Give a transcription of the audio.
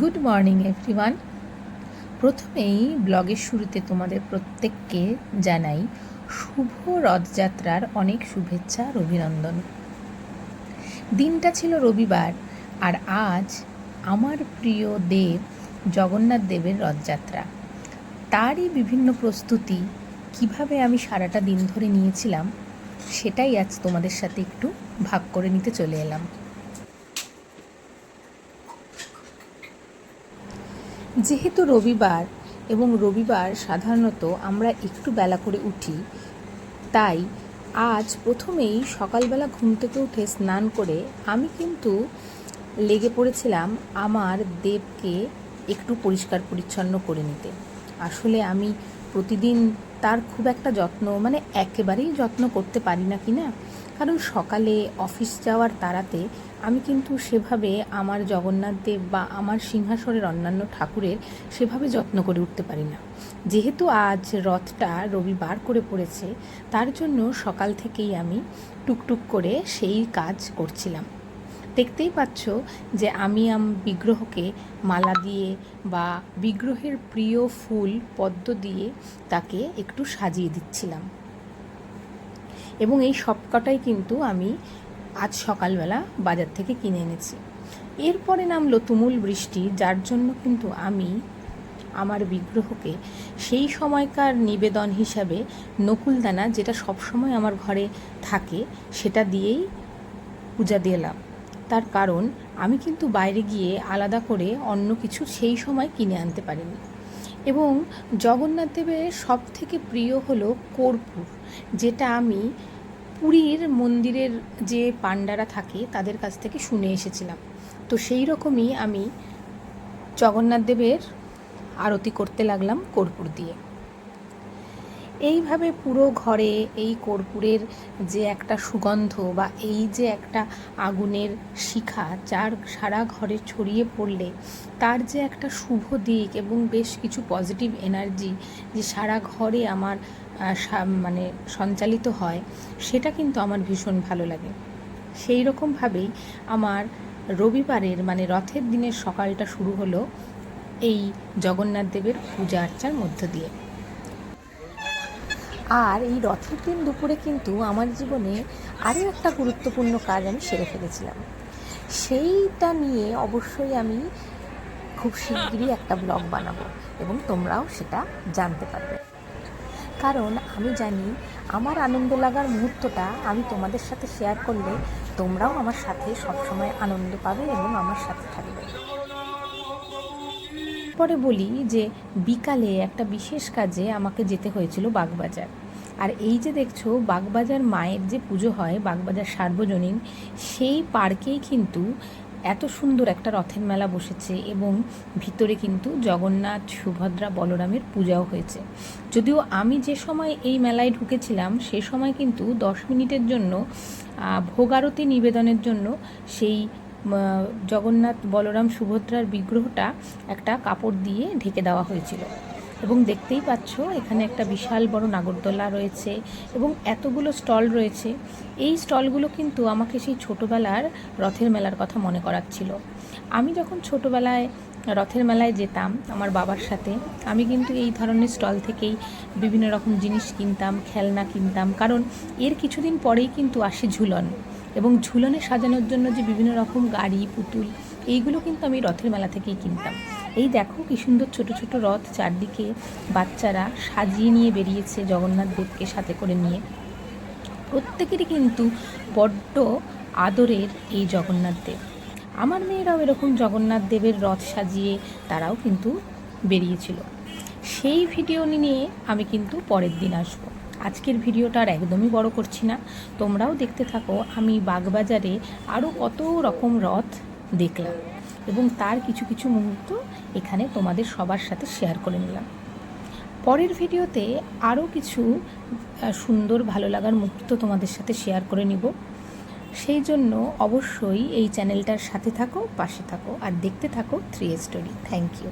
Good morning everyone প্রথমেই ব্লগের শুরুতে তোমাদের প্রত্যেককে জানাই শুভ রথযাত্রার অনেক শুভেচ্ছা আর অভিনন্দন। দিনটা ছিল রবিবার, আর আজ আমার প্রিয় দেব জগন্নাথ দেবের রথযাত্রা। তারই বিভিন্ন প্রস্তুতি, কীভাবে আমি সারাটা দিন ধরে নিয়েছিলাম, সেটাই আজ তোমাদের সাথে একটু ভাগ করে নিতে চলে এলাম। যেহেতু রবিবার এবং রবিবার সাধারণত আমরা একটু বেলা করে উঠি, তাই আজ প্রথমেই সকালবেলা ঘুম থেকে উঠে স্নান করে আমি কিন্তু লেগে পড়েছিলাম আমার দেবকে একটু পরিষ্কার পরিচ্ছন্ন করে নিতে। আসলে আমি প্রতিদিন তার খুব একটা যত্ন মানে একেবারেই যত্ন করতে পারি না কি না কারণ সকালে অফিস যাওয়ার তাড়াতে আমি কিন্তু সেভাবে আমার জগন্নাথ দেব বা আমার সিংহাসনের অন্যান্য ঠাকুরের সেভাবে যত্ন করে উঠতে পারি না। যেহেতু আজ রথটা রবিবার করে পড়েছে, তার জন্য সকাল থেকেই আমি টুকটুক করে সেই কাজ করছিলাম। দেখতেই পাচ্ছ যে আমি আম বিগ্রহকে মালা দিয়ে বা বিগ্রহের প্রিয় ফুল, পদ্ম দিয়ে তাকে একটু সাজিয়ে দিচ্ছিলাম। এবং এই সবকটাই কিন্তু আমি আজ সকালবেলা বাজার থেকে কিনে এনেছি। এরপরে নামলো তুমুল বৃষ্টি, যার জন্য কিন্তু আমি আমার বিগ্রহকে সেই সময়কার নিবেদন হিসাবে নকুলদানা, যেটা সবসময় আমার ঘরে থাকে, সেটা দিয়েই পূজা দিলাম তার কারণ, আমি কিন্তু বাইরে গিয়ে আলাদা করে অন্য কিছু সেই সময় কিনে আনতে পারিনি। এবং জগন্নাথ দেবের সব থেকে প্রিয় হলো কর্পূর, যেটা আমি পুরীর মন্দিরের যে পাণ্ডারা থাকে তাদের কাছ থেকে শুনে এসেছিলাম। তো সেই রকমই আমি জগন্নাথ দেবের আরতি করতে লাগলাম কর্পূর দিয়ে। এইভাবে পুরো ঘরে এই কর্পূরের যে একটা সুগন্ধ বা এই যে একটা আগুনের শিখা যার সারা ঘরে ছড়িয়ে পড়লে, তার যে একটা শুভ দিক এবং বেশ কিছু পজিটিভ এনার্জি যে সারা ঘরে আমার মানে সঞ্চালিত হয়, সেটা কিন্তু আমার ভীষণ ভালো লাগে। সেই রকমভাবেই আমার রবিবারের মানে রথের দিনের সকালটা শুরু হলো এই জগন্নাথ দেবের পূজা আর্চার মধ্য দিয়ে। আর এই রথের দিন দুপুরে কিন্তু আমার জীবনে আরও একটা গুরুত্বপূর্ণ কাজ আমি সেরে ফেলেছিলাম। সেইটা নিয়ে অবশ্যই আমি খুব শিগগিরই একটা ব্লগ বানাবো এবং তোমরাও সেটা জানতে পারবে। কারণ আমি জানি আমার আনন্দ লাগার মুহূর্তটা আমি তোমাদের সাথে শেয়ার করলে তোমরাও আমার সাথে সবসময় আনন্দ পাবে এবং আমার সাথে থাকবে। পরে বলি যে বিকালে একটা বিশেষ কাজে আমাকে যেতে হয়েছিল বাগবাজার। আর এই যে দেখছ, বাগবাজার মায়ের যে পুজো হয়, বাগবাজার সার্বজনীন, সেই পার্কেই কিন্তু এত সুন্দর একটা রথের মেলা বসেছে এবং ভিতরে কিন্তু জগন্নাথ, সুভদ্রা, বলরামের পূজাও হয়েছে। যদিও আমি যে সময় এই মেলায় ঢুকেছিলাম, সে সময় কিন্তু দশ মিনিটের জন্য ভোগারতি নিবেদনের জন্য সেই জগন্নাথ বলরাম সুভদ্রার বিগ্রহটা একটা কাপড় দিয়ে ঢেকে দেওয়া হয়েছিল। এবং দেখতেই পাচ্ছ, এখানে একটা বিশাল বড় নাগরদোলা রয়েছে এবং এতগুলো স্টল রয়েছে। এই স্টলগুলো কিন্তু আমাকে সেই ছোটোবেলার রথের মেলার কথা মনে করাচ্ছিল। আমি যখন ছোটোবেলায় রথের মেলায় যেতাম আমার বাবার সাথে, আমি কিন্তু এই ধরনের স্টল থেকেই বিভিন্ন রকম জিনিস কিনতাম, খেলনা কিনতাম। কারণ এর কিছুদিন পরেই কিন্তু আসে ঝুলন। এবং ঝুলনে সাজানোর জন্য যে বিভিন্ন রকম গাড়ি, পুতুল, এইগুলো কিন্তু আমি রথের মেলা থেকেই কিনতাম। এই দেখো কি সুন্দর ছোট ছোট রথ চারদিকে বাচ্চারা সাজিয়ে নিয়ে বেরিয়েছে জগন্নাথ দেবকে সাথে করে নিয়ে। প্রত্যেকেরই কিন্তু বড্ড আদরের এই জগন্নাথ দেব। আমার মেয়েরাও এরকম জগন্নাথ দেবের রথ সাজিয়ে তারাও কিন্তু বেরিয়েছিল। সেই ভিডিও নিয়ে আমি কিন্তু পরের দিন আসব। আজকের ভিডিওটা আর একদমই বড় করছি না। তোমরাও দেখতে থাকো, আমি বাগবাজারে আরও কত রকম রথ দেখলাম এবং তার কিছু কিছু মুহূর্ত এখানে তোমাদের সবার সাথে শেয়ার করে নিলাম। পরের ভিডিওতে আরও কিছু সুন্দর ভালো লাগার মুহূর্ত তোমাদের সাথে শেয়ার করে নিব। সেই জন্য অবশ্যই এই চ্যানেলটার সাথে থাকো, পাশে থাকো আর দেখতে থাকো থ্রি স্টোরি থ্যাংক ইউ